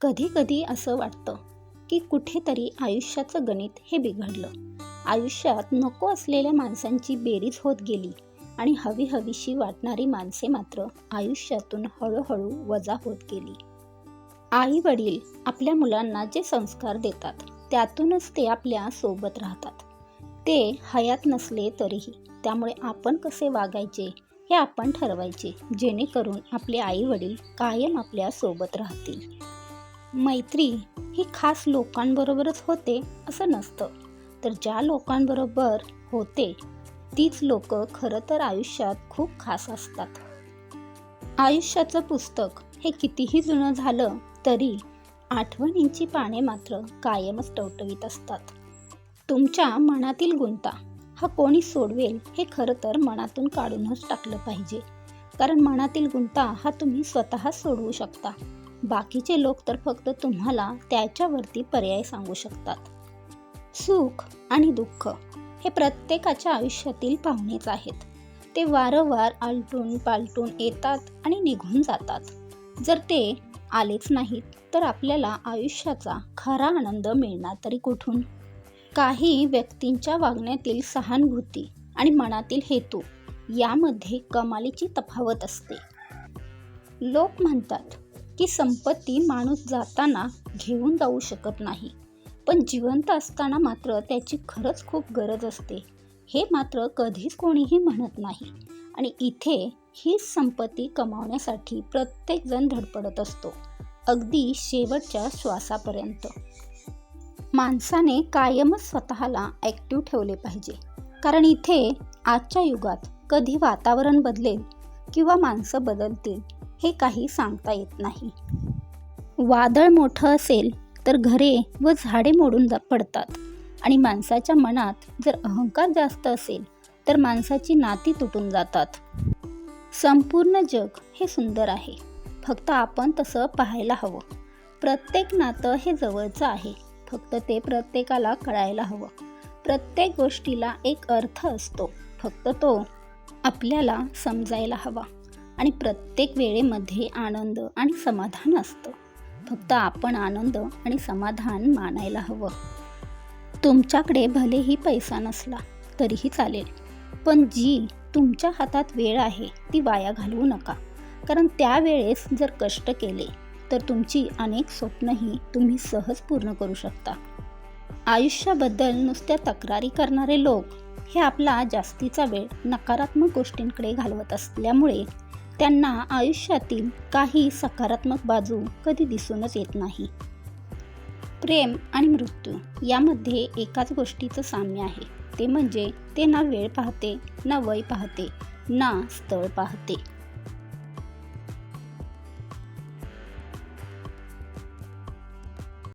कधी असं वाटतं की कुठेतरी आयुष्याचं गणित हे बिघडलं. आयुष्यात नको असलेल्या माणसांची बेरीज होत गेली आणि हवी हवीशी वाटणारी माणसे मात्र आयुष्यातून हळूहळू वजा होत गेली. आई वडील आपल्या मुलांना जे संस्कार देतात त्यातूनच ते आपल्यासोबत राहतात. ते हयात नसले तरीही त्यामुळे आपण कसे वागायचे हे आपण ठरवायचे जेणेकरून आपले आई वडील कायम आपल्यासोबत राहतील. मैत्री ही खास लोकांबरोबरच होते असं नसतं. तर ज्या लोकांबरोबर होते तीच लोक खरं तर आयुष्यात खूप खास असतात. आयुष्याचं पुस्तक हे कितीही जुनं झालं तरी आठवणींची पाने मात्र कायमच टवटवीत असतात. तुमच्या मनातील गुंता हा कोणी सोडवेल हे खरं तर मनातून काढूनच टाकलं पाहिजे. कारण मनातील गुंता हा तुम्ही स्वतः सोडवू शकता. बाकीचे लोक तर फक्त तुम्हाला त्याच्यावरती पर्याय सांगू शकतात. सुख आणि दुःख हे प्रत्येकाच्या आयुष्यातील पाहुणेच आहेत. ते वारंवार आलटून पालटून येतात आणि निघून जातात. जर ते आलेच नाहीत तर आपल्याला आयुष्याचा खरा आनंद मिळणार तरी कुठून? काही व्यक्तींच्या वागण्यातील सहानुभूती आणि मनातील हेतू यामध्ये कमालीची तफावत असते. लोक म्हणतात की संपत्ती माणूस जाताना घेऊन जाऊ शकत नाही. पण जिवंत असताना मात्र त्याची खरंच खूप गरज असते. हे मात्र कधीच कोणीही म्हणत नाही. आणि इथे हीच संपत्ती कमावण्यासाठी प्रत्येकजण धडपडत असतो. अगदी शेवटच्या श्वासापर्यंत. माणसाने कायमच स्वतःला ॲक्टिव्ह ठेवले पाहिजे. कारण इथे आजच्या युगात कधी वातावरण बदलेल किंवा माणसं बदलतील हे काही सांगता येत नाही. वादळ मोठं असेल तर घरे व झाडे मोडून जा पडतात. आणि माणसाच्या मनात जर अहंकार जास्त असेल तर माणसाची नाती तुटून जातात. संपूर्ण जग हे सुंदर आहे. फक्त आपण तसं पाहायला हवं. प्रत्येक नातं हे जवळचं आहे. फक्त ते प्रत्येकाला कळायला हवं. प्रत्येक गोष्टीला एक अर्थ असतो. फक्त तो आपल्याला समजायला हवा. आणि प्रत्येक वेळेमध्ये आनंद आणि समाधान असतं. फक्त आपण आनंद आणि समाधान मानायला हवं. तुमच्याकडे भलेही पैसा नसला तरीही चालेल पण जी तुमच्या हातात वेळ आहे ती वाया घालवू नका. कारण त्यावेळेस जर कष्ट केले तर तुमची अनेक स्वप्नही तुम्ही सहज पूर्ण करू शकता. आयुष्याबद्दल नुसत्या तक्रारी करणारे लोक हे आपला जास्तीचा वेळ नकारात्मक गोष्टींकडे घालवत असल्यामुळे त्यांना आयुष्यातील काही सकारात्मक बाजू कधी दिसूनच येत नाही. प्रेम आणि मृत्यू यामध्ये एकाच गोष्टीचं साम्य आहे. ते म्हणजे ते ना वेळ पाहते ना वय पाहते ना स्थळ पाहते.